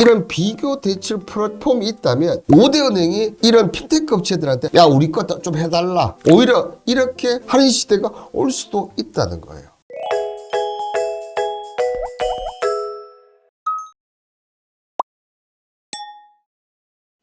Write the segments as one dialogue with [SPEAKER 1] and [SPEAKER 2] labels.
[SPEAKER 1] 이런 비교 대출 플랫폼이 있다면 5대 은행이 이런 핀테크 업체들한테 야 우리 거좀 해달라 오히려 이렇게 하는 시대가 올 수도 있다는 거예요.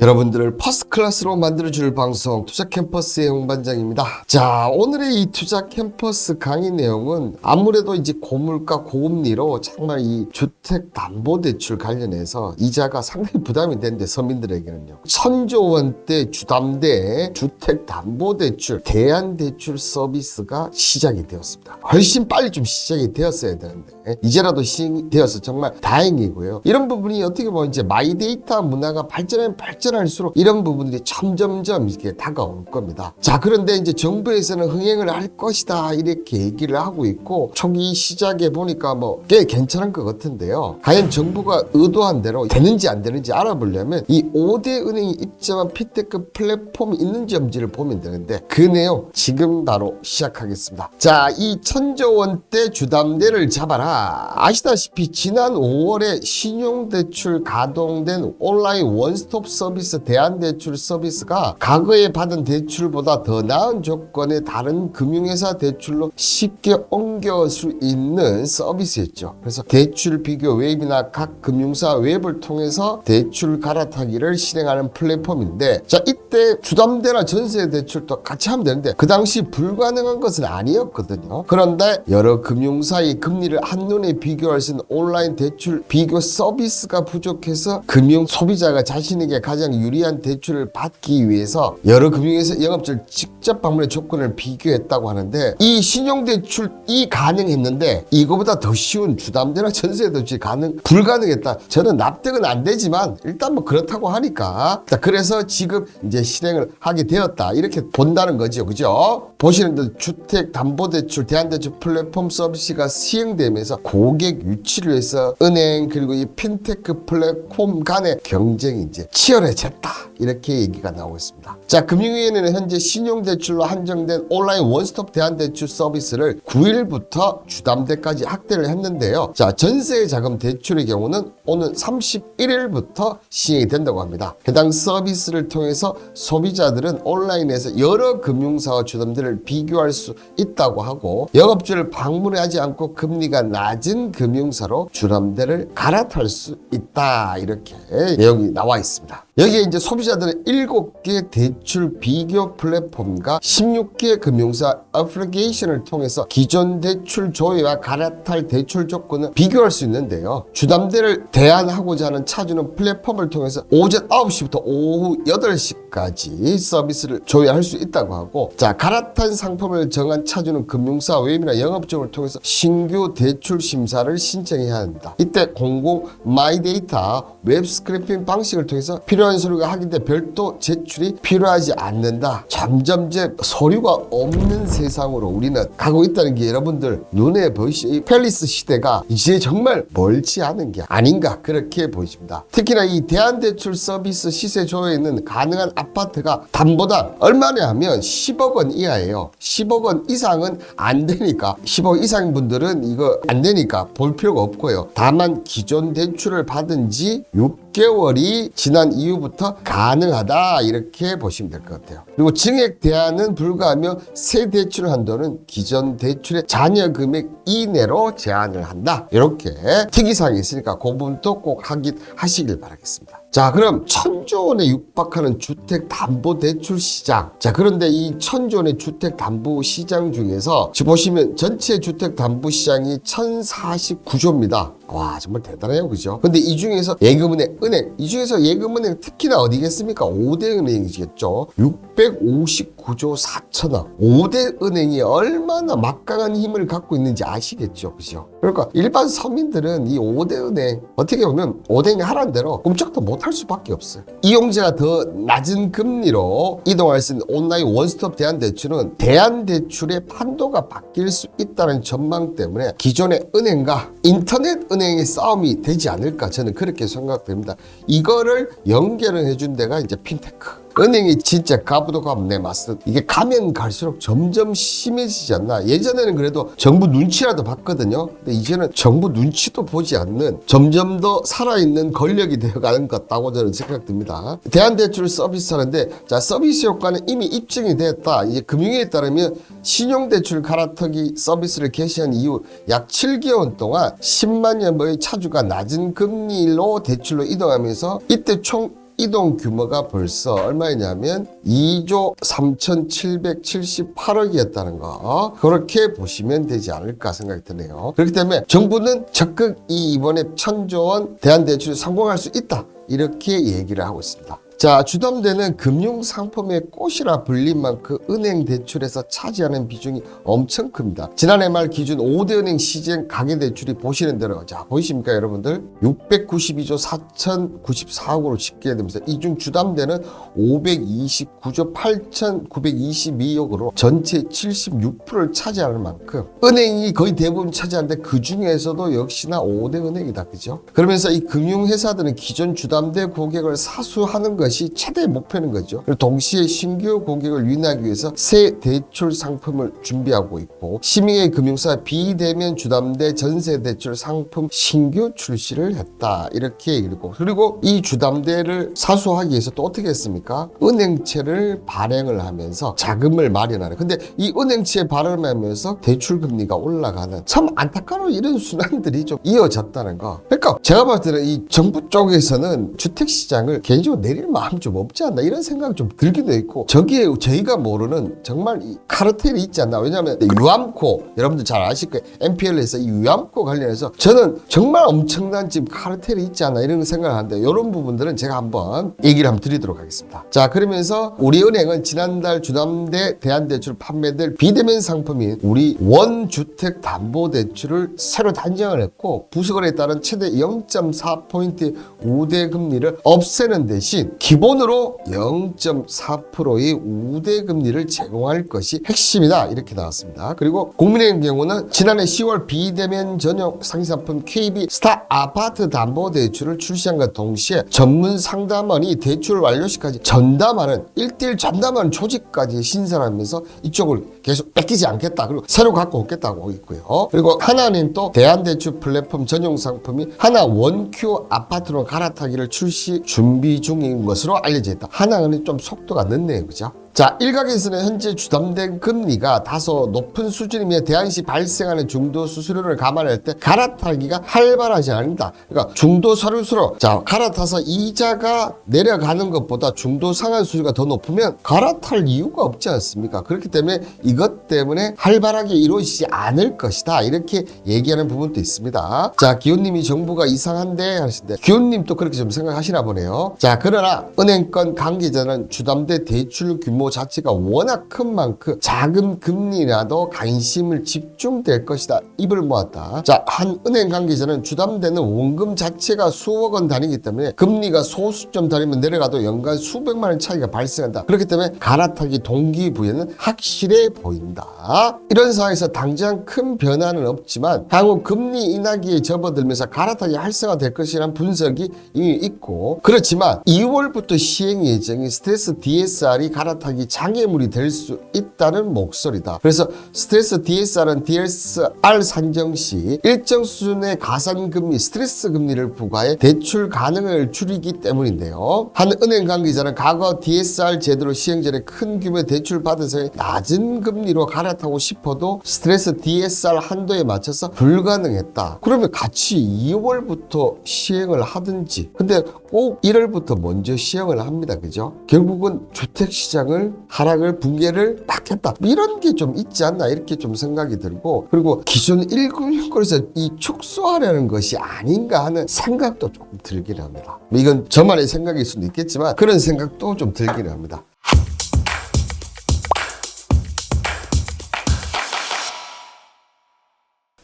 [SPEAKER 1] 여러분들을 퍼스트 클래스로 만들어줄 방송 투자 캠퍼스의 홍반장입니다. 자, 오늘의 이 투자 캠퍼스 강의 내용은 아무래도 이제 고물가 고금리로 정말 이 주택 담보 대출 관련해서 이자가 상당히 부담이 되는데 서민들에게는요. 천조 원대 주담대 주택 담보 대출 대안 대출 서비스가 시작이 되었습니다. 훨씬 빨리 좀 시작이 되었어야 되는데 이제라도 시행이 되어서 정말 다행이고요. 이런 부분이 어떻게 보면 이제 마이데이터 문화가 발전하면 발전할수록 이런 부분들이 점점점 이렇게 다가올 겁니다. 자, 그런데 이제 정부에서는 흥행을 할 것이다 이렇게 얘기를 하고 있고 초기 시작에 보니까 뭐 꽤 괜찮은 것 같은데요. 과연 정부가 의도한 대로 되는지 안 되는지 알아보려면 이 5대 은행이 입점한 피테크 플랫폼이 있는지 없는지를 보면 되는데 그 내용 지금 바로 시작하겠습니다. 자, 이 천조 원대 주담대를 잡아라. 아시다시피 지난 5월에 신용대출 가동된 온라인 원스톱 서비스 대한대출 서비스가 과거에 받은 대출보다 더 나은 조건의 다른 금융회사 대출로 쉽게 옮겨올 수 있는 서비스였죠. 그래서 대출 비교 웹이나 각 금융사 웹을 통해서 대출 갈아타기를 실행하는 플랫폼인데 자 이때 주담대나 전세 대출도 같이 하면 되는데 그 당시 불가능한 것은 아니었거든요. 그런데 여러 금융사의 금리를 한 눈에 비교할 수 있는 온라인 대출 비교 서비스가 부족해서 금융 소비자가 자신에게 가장 유리한 대출을 받기 위해서 여러 금융회사 영업자를 직접 방문해 조건을 비교했다고 하는데 이 신용대출이 가능했는데 이거보다 더 쉬운 주담대나 전세 대출이 가능 불가능했다. 저는 납득은 안 되지만 일단 뭐 그렇다고 하니까 자 그래서 지금 이제 실행을 하게 되었다 이렇게 본다는 거죠, 그죠? 보시는 데 주택 담보대출 대한대출 플랫폼 서비스가 시행되면서 고객 유치를 위해서 은행 그리고 이 핀테크 플랫폼 간의 경쟁이 이제 치열해졌다 이렇게 얘기가 나오고 있습니다. 자 금융위원회는 현재 신용대출로 한정된 온라인 원스톱 대한대출 서비스를 9일부터 주담대까지 확대를 했는데요. 자 전세 자금 대출의 경우는 오는 31일부터 시행이 된다고 합니다. 해당 서비스를 통해서 소비자들은 온라인에서 여러 금융사와 주담대를 비교할 수 있다고 하고 영업주를 방문하지 않고 금리가 낮은 금융사로 주담대를 갈아탈 수 있다 이렇게 내용이 나와 있습니다. 여기에 이제 소비자들은 7개 대출 비교 플랫폼과 16개 금융사 어플리케이션을 통해서 기존 대출 조회와 갈아탈 대출 조건을 비교할 수 있는데요. 주담대를 대안하고자 하는 차주는 플랫폼을 통해서 오전 9시부터 오후 8시까지 서비스를 조회할 수 있다고 하고 자 갈아탄 상품을 정한 차주는 금융사 웹이나 영업점을 통해서 신규 대출 심사를 신청해야 합니다. 이때 공공 마이데이터 웹 스크래핑 방식을 통해서 필요 한 서류가 확인돼 별도 제출이 필요하지 않는다. 점점점 서류가 없는 세상으로 우리는 가고 있다는 게 여러분들 눈에 보이시 이 펠리스 시대가 이제 정말 멀지 않은 게 아닌가 그렇게 보입니다. 특히나 이 대한대출 서비스 시세 조회에는 가능한 아파트가 담보다 얼마냐 하면 10억 원 이하예요. 10억 원 이상은 안 되니까 10억 이상 분들은 이거 안 되니까 볼 필요가 없고요. 다만 기존 대출을 받은 지 6 개월이 지난 이후부터 가능하다 이렇게 보시면 될 것 같아요. 그리고 증액 대안은 불가하며 새 대출 한도는 기존 대출의 잔여 금액 이내로 제한을 한다. 이렇게 특이사항이 있으니까 그 부분도 꼭 확인하시길 바라겠습니다. 자, 그럼 천조 원에 육박하는 주택 담보 대출 시장. 자, 그런데 이 천조 원의 주택 담보 시장 중에서 지금 보시면 전체 주택 담보 시장이 1049조입니다. 와, 정말 대단해요. 그죠? 근데 이 중에서 예금은행, 은행, 이 중에서 예금은행 특히나 어디겠습니까? 5대 은행이겠죠. 659조 4천억. 5대 은행이 얼마나 막강한 힘을 갖고 있는지 아시겠죠. 그죠? 그러니까 일반 서민들은 이 5대 은행 어떻게 보면 5대 은행 하라는 대로 꼼짝도 못할 수밖에 없어요. 이용자가 더 낮은 금리로 이동할 수 있는 온라인 원스톱 대한대출은 대한대출의 판도가 바뀔 수 있다는 전망 때문에 기존의 은행과 인터넷 은행의 싸움이 되지 않을까 저는 그렇게 생각됩니다. 이거를 연결을 해준 데가 이제 핀테크. 은행이 진짜 가부도 가네 맞습 이게 가면 갈수록 점점 심해지지 않나? 예전에는 그래도 정부 눈치라도 봤거든요. 근데 이제는 정부 눈치도 보지 않는 점점 더 살아있는 권력이 되어가는 것 같다고 저는 생각됩니다. 대한대출 서비스 하는데 자 서비스 효과는 이미 입증이 됐다. 이제 금융위에 따르면 신용대출 갈아타기 서비스를 개시한 이후 약 7개월 동안 10만여 명의 차주가 낮은 금리로 대출로 이동하면서 이때 총 이동 규모가 벌써 얼마였냐면 2조 3,778억이었다는 거 그렇게 보시면 되지 않을까 생각이 드네요. 그렇기 때문에 정부는 적극 이 이번에 천조 원 대한대출 성공할 수 있다 이렇게 얘기를 하고 있습니다. 자, 주담대는 금융 상품의 꽃이라 불린 만큼 은행 대출에서 차지하는 비중이 엄청 큽니다. 지난해 말 기준 5대 은행 시즌 가계 대출이 보시는 대로, 자, 보이십니까, 여러분들? 692조 4,094억으로 집계되면서 이 중 주담대는 529조 8,922억으로 전체 76%를 차지하는 만큼 은행이 거의 대부분 차지하는데 그 중에서도 역시나 5대 은행이다, 그죠? 그러면서 이 금융 회사들은 기존 주담대 고객을 사수하는 것이 최대 목표는 거죠. 그리고 동시에 신규 고객을 유인하기 위해서 새 대출 상품을 준비하고 있고 시민의 금융사 비대면 주담대 전세 대출 상품 신규 출시를 했다 이렇게 읽고 그리고 이 주담대를 사수하기 위해서 또 어떻게 했습니까? 은행채를 발행을 하면서 자금을 마련하는. 근데 이 은행채 발행하면서 대출 금리가 올라가는 참 안타까운 이런 순환들이 좀 이어졌다는 거. 그러니까 제가 봤을 때는 이 정부 쪽에서는 주택 시장을 개인적으로 내릴 마음이 좀 없지 않나 이런 생각이 좀 들기도 있고 저기에 저희가 모르는 정말 이 카르텔이 있지 않나. 왜냐하면 유암코 여러분들 잘 아실 거예요. MPL에서 이 유암코 관련해서 저는 정말 엄청난 지금 카르텔이 있지 않나 이런 생각을 하는데 이런 부분들은 제가 한번 얘기를 한번 드리도록 하겠습니다. 자 그러면서 우리 은행은 지난달 주담대 대한대출 판매될 비대면 상품인 우리 원주택 담보대출을 새로 단정을 했고 부수거래에 따른 최대 0.4포인트 우대 금리를 없애는 대신 기본으로 0.4%의 우대 금리를 제공할 것이 핵심이다 이렇게 나왔습니다. 그리고 국민의힘 경우는 지난해 10월 비대면 전용 상위상품 KB 스타 아파트 담보 대출을 출시한 것 동시에 전문 상담원이 대출 완료 시까지 전담하는 1대1 전담하는 조직까지 신설하면서 이쪽을 계속 뺏기지 않겠다. 그리고 새로 갖고 오겠다고 있고요. 그리고 하나는 또 대한대출 플랫폼 전용 상품이 하나 원큐 아파트로 갈아타기를 출시 준비 중인 것으로 알려져 있다. 하나는 좀 속도가 늦네요. 그죠? 자, 일각에서는 현재 주담된 금리가 다소 높은 수준이며 대안시 발생하는 중도 수수료를 감안할 때 갈아타기가 활발하지 않는다. 그러니까 중도 서류수로 자 갈아타서 이자가 내려가는 것보다 중도 상한 수수료가 더 높으면 갈아탈 이유가 없지 않습니까? 그렇기 때문에 이것 때문에 활발하게 이루어지지 않을 것이다. 이렇게 얘기하는 부분도 있습니다. 자, 기훈님이 정부가 이상한데 하시는데 기훈님도 그렇게 좀 생각하시나 보네요. 자, 그러나 은행권 관계자는 주담대 대출 규모 자체가 워낙 큰 만큼 작은 금리라도 관심을 집중될 것이다. 입을 모았다. 자, 한 은행 관계자는 주담대는 원금 자체가 수억 원 단위이기 때문에 금리가 소수점 단위면 내려가도 연간 수백만 원 차이가 발생한다. 그렇기 때문에 갈아타기 동기부여는 확실해 보인다. 이런 상황에서 당장 큰 변화는 없지만 향후 금리 인하기에 접어들면서 갈아타기 활성화될 것이라는 분석이 이미 있고 그렇지만 2월부터 시행 예정인 스트레스 DSR이 갈아타 기 장애물이 될 수 있다는 목소리다. 그래서 스트레스 DSR은 DSR 산정 시 일정 수준의 가산금리, 스트레스 금리를 부과해 대출 가능을 줄이기 때문인데요. 한 은행 관계자는 과거 DSR 제도로 시행 전에 큰 규모의 대출 받은 사람이 낮은 금리로 갈아타고 싶어도 스트레스 DSR 한도에 맞춰서 불가능했다. 그러면 같이 2월부터 시행을 하든지 근데 꼭 1월부터 먼저 시행을 합니다. 그죠? 결국은 주택 시장을 하락을 붕괴를 막겠다. 이런 게 좀 있지 않나 이렇게 좀 생각이 들고 그리고 기존 1금융권에서 이 축소하려는 것이 아닌가 하는 생각도 조금 들긴 합니다. 뭐 이건 저만의 생각일 수도 있겠지만 그런 생각도 좀 들긴 합니다.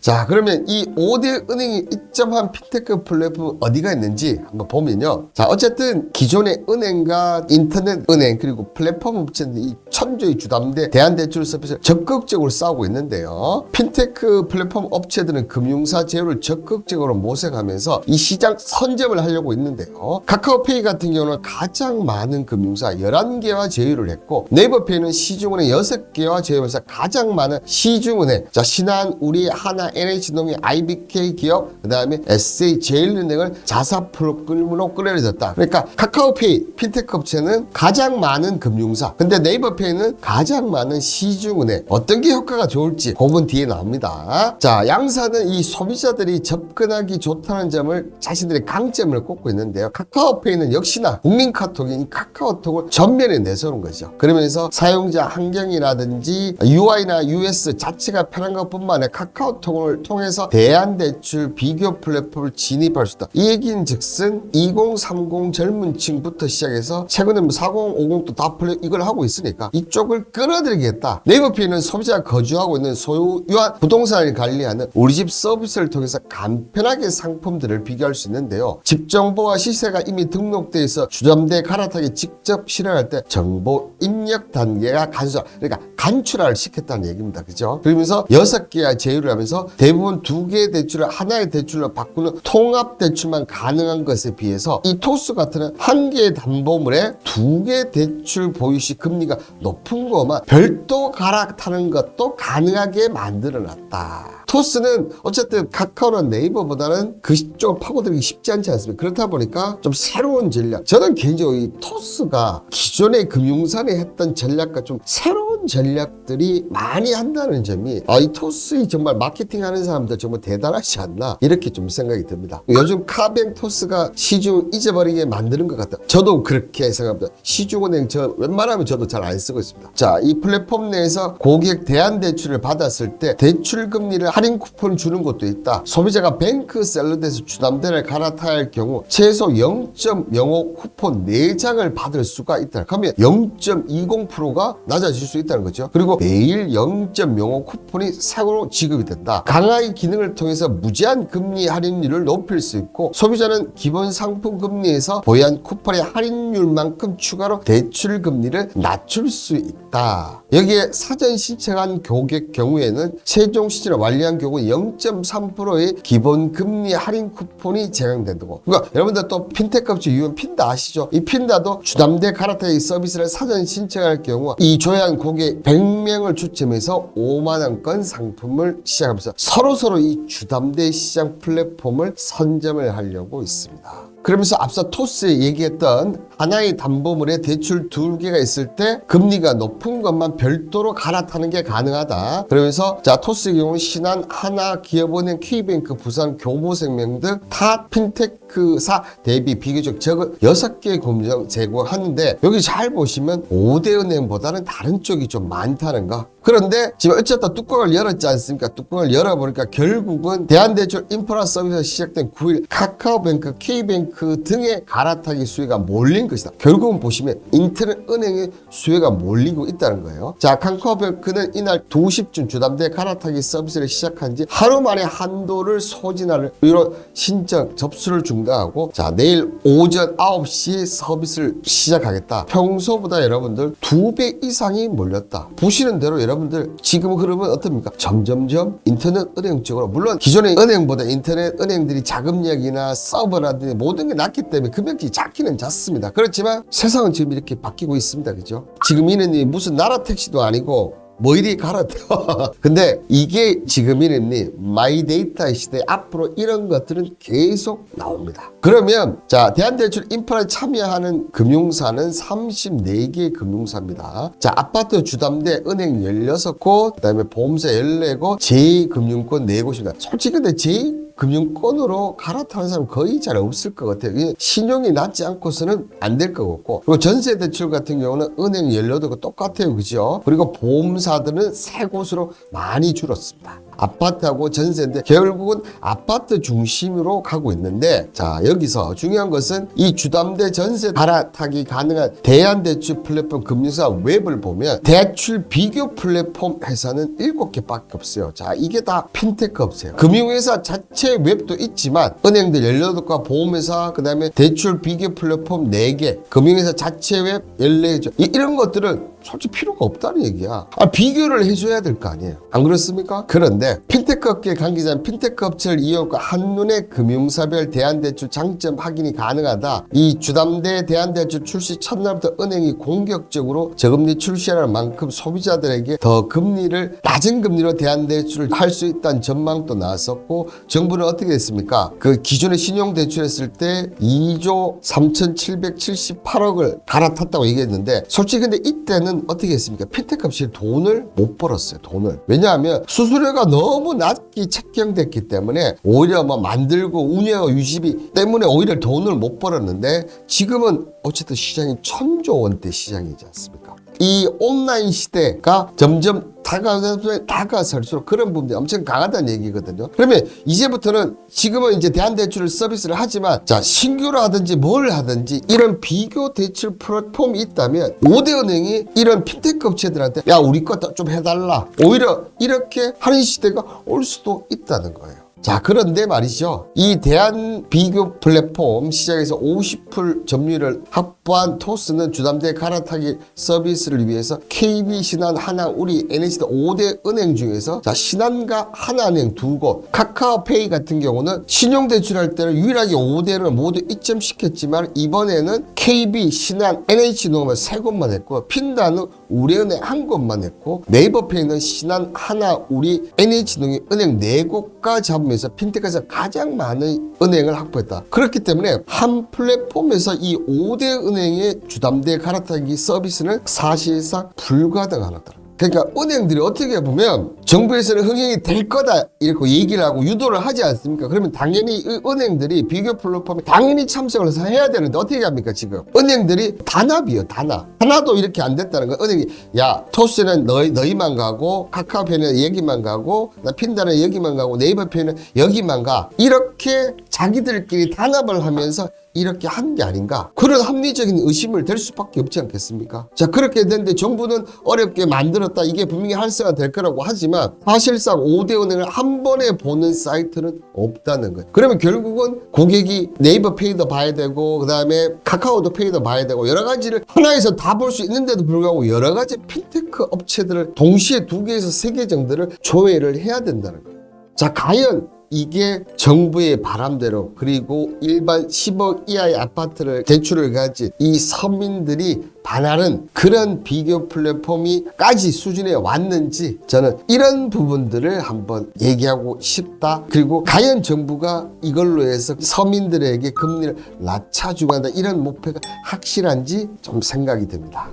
[SPEAKER 1] 자, 그러면 이 5대 은행이 입점한 핀테크 플랫폼 어디가 있는지 한번 보면요. 자, 어쨌든 기존의 은행과 인터넷 은행 그리고 플랫폼 업체들이 이 천조의 주담대 대한대출 서비스를 적극적으로 싸우고 있는데요. 핀테크 플랫폼 업체들은 금융사 제휴를 적극적으로 모색하면서 이 시장 선점을 하려고 있는데요. 카카오페이 같은 경우는 가장 많은 금융사 11개와 제휴를 했고 네이버페이는 시중은행 6개와 제휴하면서 가장 많은 시중은행 자 신한, 우리, 하나, NH농협, IBK 기업 그 다음에 SA 제일은행을 자사 프로그램으로 끌어들였다. 그러니까 카카오페이 핀테크 업체는 가장 많은 금융사 근데 네이버 페이는 가장 많은 시중은행 어떤 게 효과가 좋을지 그건 뒤에 나옵니다. 자 양사는 이 소비자들이 접근하기 좋다는 점을 자신들의 강점을 꼽고 있는데요. 카카오페이는 역시나 국민 카톡인 이 카카오톡을 전면에 내세우는 거죠. 그러면서 사용자 환경이라든지 UI나 US 자체가 편한 것뿐만 아니라 카카오톡을 통해서 대한대출 비교 플랫폼을 진입할 수 있다. 이 얘기는 즉슨 2030 젊은 층부터 시작해서 최근에 뭐 40, 50도 다 플랫 이걸 하고 있으니까 이쪽을 끌어들이겠다. 네이버페이는 소비자가 거주하고 있는 소유한 부동산을 관리하는 우리 집 서비스를 통해서 간편하게 상품들을 비교할 수 있는데요. 집 정보와 시세가 이미 등록돼 있어 주점대 갈아타기 직접 실행할 때 정보 입력 단계가 간소화 그러니까 간출화를 시켰다는 얘기입니다. 그죠? 그러면서 여섯 개의 제휴를 하면서 대부분 두 개의 대출을 하나의 대출로 바꾸는 통합 대출만 가능한 것에 비해서 이 토스 같은 한 개의 담보물에 두 개의 대출 보유 시 금리가 높은 것만 별도 갈아타는 것도 가능하게 만들어 놨다. 토스는 어쨌든 카카오나 네이버보다는 그 쪽을 파고들기 쉽지 않지 않습니까? 그렇다 보니까 좀 새로운 전략. 저는 개인적으로 이 토스가 기존의 금융사에 했던 전략과 좀 새로운 전략들이 많이 한다는 점이 아, 이 토스이 정말 마케팅하는 사람들 정말 대단하지 않나 이렇게 좀 생각이 듭니다. 요즘 카뱅 토스가 시중 잊어버리게 만드는 것 같다. 저도 그렇게 생각합니다. 시중은행 저 웬만하면 저도 잘 안 쓰고 있습니다. 자, 이 플랫폼 내에서 고객 대한 대출을 받았을 때 대출 금리를 할인 쿠폰 주는 것도 있다. 소비자가 뱅크 샐러드에서 주담대를 갈아타야 할 경우 최소 0.05 쿠폰 4장을 받을 수가 있다. 그러면 0.20%가 낮아질 수 있다는 거죠. 그리고 매일 0.05 쿠폰이 새로 지급이 된다. 강화의 기능을 통해서 무제한 금리 할인율을 높일 수 있고 소비자는 기본 상품 금리에서 보유한 쿠폰의 할인율만큼 추가로 대출 금리를 낮출 수 있다. 여기에 사전 신청한 고객 경우에는 최종 시즌을 완료한 경우 0.3%의 기본 금리 할인 쿠폰이 제공된다고. 그러니까 여러분들 또 핀테크 업체 유형 핀다 아시죠? 이 핀다도 주담대 카라테의 서비스를 사전 신청할 경우 이 조회한 고객 100명을 추첨해서 5만 원권 상품을 시작하면서 서로 서로 이 주담대 시장 플랫폼을 선점을 하려고 있습니다. 그러면서 앞서 토스에 얘기했던 하나의 담보물에 대출 두 개가 있을 때 금리가 높은 것만 별도로 갈아타는 게 가능하다. 그러면서 자 토스의 경우 신한, 하나, 기업은행, K뱅크, 부산, 교보생명 등 타 핀 테크사 대비 비교적 적은 6개의 금융 제공하는데 여기 잘 보시면 5대 은행보다는 다른 쪽이 좀 많다는 거. 그런데 지금 어쨌든 뚜껑을 열었지 않습니까? 뚜껑을 열어보니까 결국은 대한대출 인프라 서비스가 시작된 9일 카카오뱅크, K뱅크 등의 갈아타기 수요가 몰린 것이다. 결국은 보시면 인터넷 은행의 수요가 몰리고 있다는 거예요. 자, 카카오뱅크는 이날 2시쯤 주담대 갈아타기 서비스를 시작한 지 하루 만에 한도를 소진하는 의로 신청 접수를 중 단하고 자, 내일 오전 9시 서비스를 시작하겠다. 평소보다 여러분들 두 배 이상이 몰렸다. 보시는 대로 여러분들 지금 흐름은 어떻습니까? 점점점 인터넷 은행 쪽으로 물론 기존의 은행보다 인터넷 은행들이 자금력이나 서버라든지 모든 게 낮기 때문에 금액이 작기는 작습니다. 그렇지만 세상은 지금 이렇게 바뀌고 있습니다. 그죠? 지금 이는 무슨 나라 택시도 아니고 뭐 이리 갈아타. 근데 이게 지금 이름이 마이 데이터 시대 앞으로 이런 것들은 계속 나옵니다. 그러면 자 대한대출 인프라에 참여하는 금융사는 34개 금융사입니다. 자 아파트 주담대 은행 16곳 그다음에 보험사 14곳 제2금융권 4곳입니다. 솔직히 근데 제 금융권으로 갈아타는 사람 거의 잘 없을 것 같아요. 신용이 낮지 않고서는 안 될 것 같고 그리고 전세 대출 같은 경우는 은행 연료도 똑같아요. 그죠? 그리고 보험사들은 세 곳으로 많이 줄었습니다. 아파트하고 전세인데 결국은 아파트 중심으로 가고 있는데 자 여기서 중요한 것은 이 주담대 전세 갈아타기 가능한 대한대출 플랫폼 금융사 웹을 보면 대출 비교 플랫폼 회사는 7개밖에 없어요. 자 이게 다 핀테크 업체예요. 금융회사 자체 웹도 있지만 은행들 18과 보험회사 그 다음에 대출 비교 플랫폼 4개 금융회사 자체 웹 14개 이- 이런 것들은 솔직히 필요가 없다는 얘기야. 아, 비교를 해줘야 될 거 아니에요. 안 그렇습니까? 그런데 핀테크 업계 관계자는 핀테크 업체를 이용하고 한눈에 금융사별 대한대출 장점 확인이 가능하다. 이 주담대 대한대출 출시 첫날부터 은행이 공격적으로 저금리 출시하는 만큼 소비자들에게 더 금리를 낮은 금리로 대한대출을 할 수 있다는 전망도 나왔었고 정부는 어떻게 됐습니까? 그 기존에 신용대출했을 때 2조 3,778억을 갈아탔다고 얘기했는데 솔직히 근데 이때는 어떻게 했습니까? 핀테크 업체는 돈을 못 벌었어요. 돈을. 왜냐하면 수수료가 너무 낮게 책정됐기 때문에 오히려 뭐 만들고 운영하고 유지비 때문에 오히려 돈을 못 벌었는데 지금은 어쨌든 시장이 천조 원대 시장이지 않습니까? 이 온라인 시대가 점점 다가서 다가설수록 그런 부분이 엄청 강하다는 얘기거든요. 그러면 이제부터는 지금은 이제 대한대출 서비스를 하지만 자 신규로 하든지 뭘 하든지 이런 비교 대출 플랫폼이 있다면 5대 은행이 이런 핀테크 업체들한테 야 우리 거좀 해달라 오히려 이렇게 하는 시대가 올 수도 있다는 거예요. 자 그런데 말이죠 이 대한 비교 플랫폼 시장에서 50% 점유율을 확 보한 토스는 주담대 갈아타기 서비스를 위해서 KB 신한 하나 우리 NHD 5대 은행 중에서 자 신한과 하나은행 두 곳 카카오페이 같은 경우는 신용대출할 때는 유일하게 5대를 모두 입점시켰지만 이번에는 KB 신한 NH농업은 세 곳만 했고 핀다는 우리은행 한 곳만 했고 네이버페이는 신한 하나 우리 NH농이 은행 네 곳까지 합면서 핀테크에서 가장 많은 은행을 확보했다. 그렇기 때문에 한 플랫폼에서 이 5대 은행 의 주담대 갈아타기 서비스는 사실상 불가능하다. 그러니까 은행들이 어떻게 보면 정부에서는 흥행이 될 거다 이렇게 얘기를 하고 유도를 하지 않습니까? 그러면 당연히 이 은행들이 비교 플랫폼에 당연히 참석을 해서 해야 되는데 어떻게 합니까 지금? 은행들이 단합이요 단합. 하나도 이렇게 안 됐다는 거. 은행이 야 토스는 너희 너희만 가고 카카오페이는 여기만 가고 나 핀다는 여기만 가고 네이버 페이는 여기만 가. 이렇게 자기들끼리 단합을 하면서 이렇게 한 게 아닌가? 그런 합리적인 의심을 될 수밖에 없지 않겠습니까? 자 그렇게 됐는데 정부는 어렵게 만들었다. 이게 분명히 활성화 될 거라고 하지만 사실상 5대 은행을 한 번에 보는 사이트는 없다는 거예요. 그러면 결국은 고객이 네이버 페이도 봐야 되고 그 다음에 카카오도 페이도 봐야 되고 여러 가지를 하나에서 다 볼 수 있는데도 불구하고 여러 가지 핀테크 업체들을 동시에 두 개에서 세 개 정도를 조회를 해야 된다는 거예요. 자 과연 이게 정부의 바람대로 그리고 일반 10억 이하의 아파트를 대출을 가진 이 서민들이 반하는 그런 비교 플랫폼이까지 수준에 왔는지 저는 이런 부분들을 한번 얘기하고 싶다. 그리고 과연 정부가 이걸로 해서 서민들에게 금리를 낮춰주고 한다 이런 목표가 확실한지 좀 생각이 듭니다.